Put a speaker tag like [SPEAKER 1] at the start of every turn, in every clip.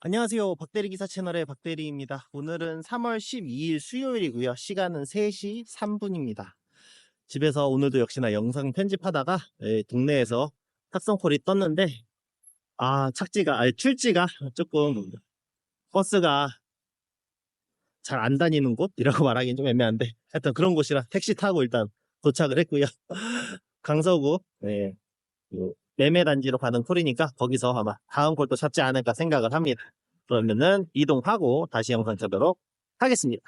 [SPEAKER 1] 안녕하세요. 박대리 기사 채널의 박대리입니다. 오늘은 3월 12일 수요일이고요. 시간은 3시 3분입니다. 집에서 오늘도 역시나 영상 편집하다가 예, 동네에서 탁송콜이 떴는데 아 착지가 아니 출지가 조금 버스가 잘 안 다니는 곳이라고 말하기는 좀 애매한데 하여튼 그런 곳이라 택시 타고 일단 도착을 했고요. 강서구 예, 그 매매 단지로 가는 콜이니까 거기서 아마 다음 콜도 찾지 않을까 생각을 합니다. 그러면은 이동하고 다시 영상 찾도록 하겠습니다.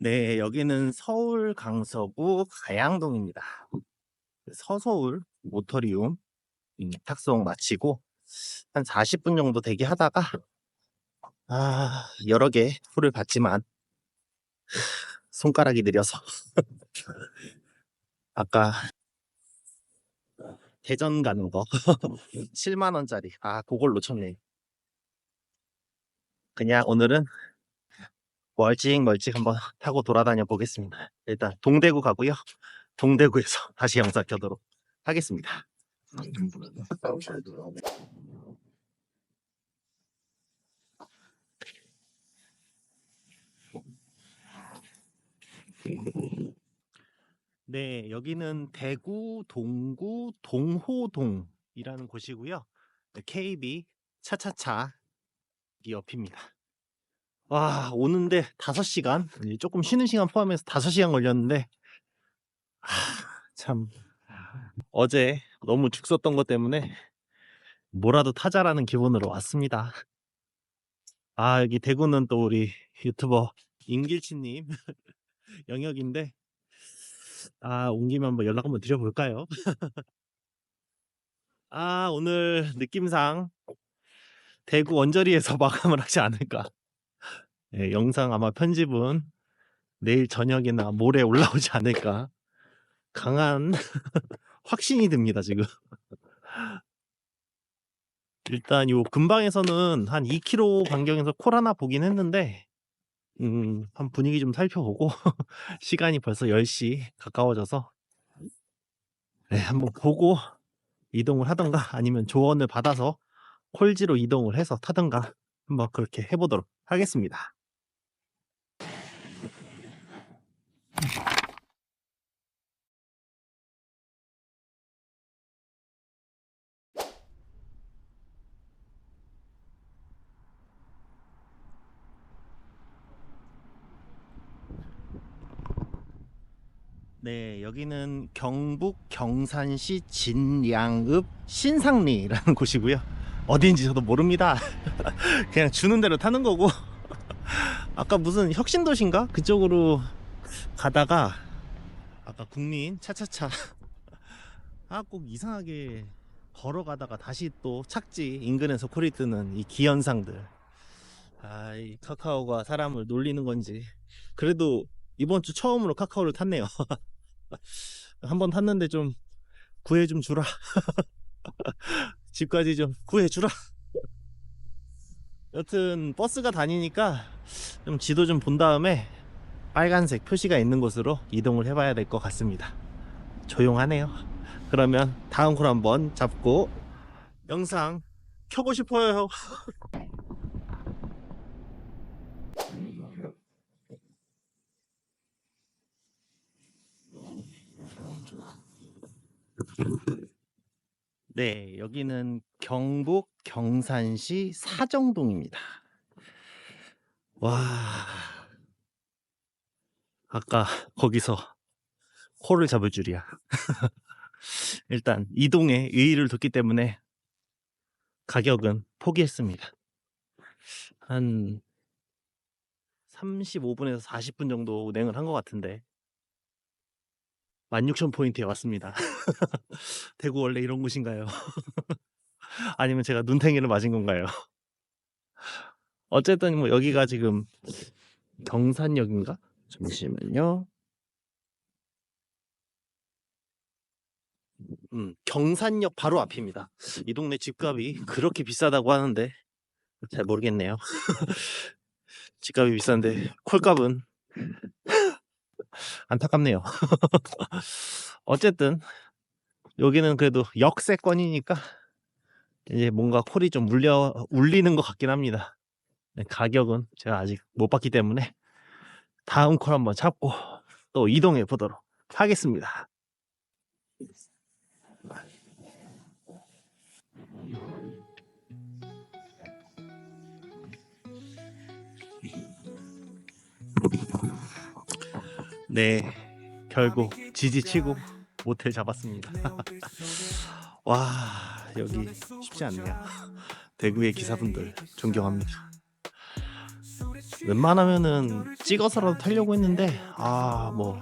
[SPEAKER 1] 네, 여기는 서울 강서구 가양동입니다. 서서울 모터리움 음, 탁송 마치고 한 40분 정도 대기하다가 아, 여러 개 풀을 봤지만 손가락이 느려서 아까 대전 가는 거 7만 원짜리. 아 그걸 놓쳤네. 그냥 오늘은 멀찍멀찍 한번 타고 돌아다녀 보겠습니다. 일단 동대구 가고요. 동대구에서 다시 영상 켜도록 하겠습니다 네, 여기는 대구 동구 동호동이라는 곳이고요. 네, KB 차차차 이 옆입니다. 와, 오는데 5시간, 조금 쉬는 시간 포함해서 5시간 걸렸는데, 아, 참, 어제 너무 죽었던 것 때문에 뭐라도 타자라는 기분으로 왔습니다. 아, 여기 대구는 또 우리 유튜버 임길치님 영역인데, 아, 온 김에 한번 연락 한번 드려볼까요? 아, 오늘 느낌상 대구 원저리에서 마감을 하지 않을까. 예, 영상 아마 편집은 내일 저녁이나 모레 올라오지 않을까. 강한 확신이 듭니다, 지금. 일단 요 근방에서는 한 2km 반경에서 콜 하나 보긴 했는데, 음, 한 분위기 좀 살펴보고 시간이 벌써 10시 가까워져서 네, 한번 보고 이동을 하던가 아니면 조언을 받아서 콜지로 이동을 해서 타던가 한번 그렇게 해보도록 하겠습니다. 네, 여기는 경북 경산시 진양읍 신상리라는 곳이고요. 어디인지 저도 모릅니다. 그냥 주는 대로 타는 거고. 아까 무슨 혁신도시인가? 그쪽으로 가다가 아까 국민 차차차 아 꼭 이상하게 걸어가다가 다시 또 착지 인근에서 콜이 뜨는 이 기현상들 아 이 카카오가 사람을 놀리는 건지 그래도 이번 주 처음으로 카카오를 탔네요. 한 번 탔는데 좀 구해 좀 주라. 집까지 좀 구해 주라. 여튼 버스가 다니니까 좀 지도 좀 본 다음에 빨간색 표시가 있는 곳으로 이동을 해봐야 될 것 같습니다. 조용하네요. 그러면 다음 콜 한번 잡고 영상 켜고 싶어요 네, 여기는 경북 경산시 사정동입니다. 와, 아까 거기서 콜을 잡을 줄이야. 일단 이동에 의의를 뒀기 때문에 가격은 포기했습니다. 한 35분에서 40분 정도 운행을 한 것 같은데 16,000포인트에 왔습니다. 대구 원래 이런 곳인가요? 아니면 제가 눈탱이를 맞은 건가요? 어쨌든 뭐 여기가 지금 경산역인가? 잠시만요. 음, 경산역 바로 앞입니다. 이 동네 집값이 그렇게 비싸다고 하는데 잘 모르겠네요. 집값이 비싼데 콜값은 안타깝네요. 어쨌든 여기는 그래도 역세권이니까 이제 뭔가 콜이 좀 울려 울리는 것 같긴 합니다. 네, 가격은 제가 아직 못 봤기 때문에 다음 콜 한번 잡고 또 이동해 보도록 하겠습니다. 네, 결국 지지치고 모텔 잡았습니다. 와, 여기 쉽지 않네요. 대구의 기사분들 존경합니다. 웬만하면은 찍어서라도 타려고 했는데 아 뭐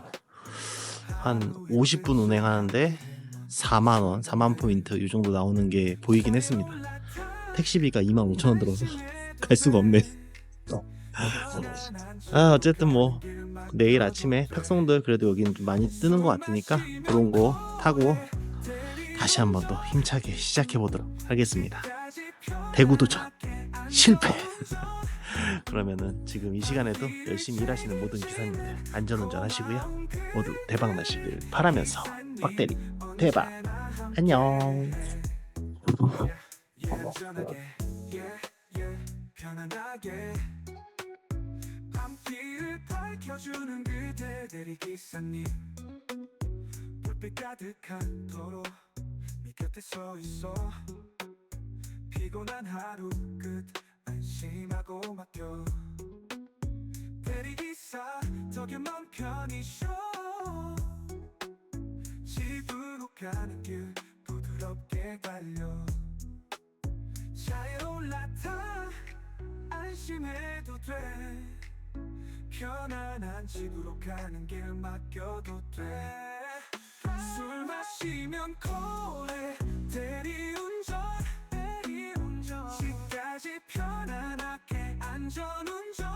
[SPEAKER 1] 한 50분 운행하는데 4만 원, 4만 포인트 이 정도 나오는 게 보이긴 했습니다. 택시비가 2만 5천 원 들어서 갈 수가 없네. 아 어쨌든 뭐 내일 아침에 탁송들 그래도 여기는 좀 많이 뜨는 것 같으니까 그런 거 타고 다시 한번 더 힘차게 시작해 보도록 하겠습니다. 대구 도전 실패. 그러면은 지금 이 시간에도 열심히 일하시는 모든 기사님들 안전운전 하시고요. 모두 대박 나시길 바라면서 빡대리 대박 안녕.
[SPEAKER 2] 편안하게 밤 길을 밝혀주는 그대 대리기사님. 불빛 가득한 도로 네 곁에 서 있어. 피곤한 하루 끝 안심하고 맡겨. 대리기사 맘 편히 쉬어 집으로 가는 길 부드럽게 달려. 차에 올라타 안심해도 돼 편안한 집으로 가는 길 맡겨도 돼. 술 마시면 콜해 대리운전 대리운전. 집까지 편안하게 안전운전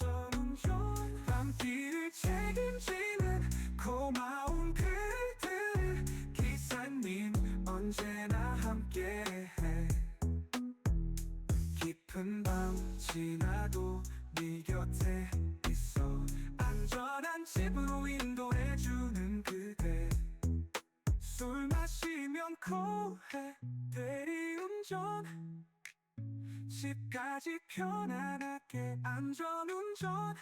[SPEAKER 2] 안전운전. 밤길을 책임지는 고마운 그들 기사님 언제나 함께해. 깊은 밤 지나도 네 곁에 집으로 인도해주는 그대. 술 마시면 코해 대리운전. 집까지 편안하게 안전운전.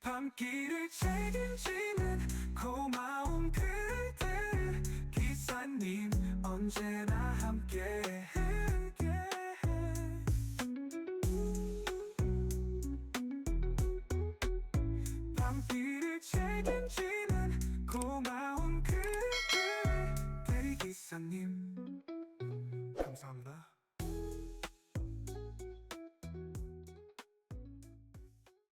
[SPEAKER 2] 밤길을 책임지는 고마운 그대 기사님 언제나 함께해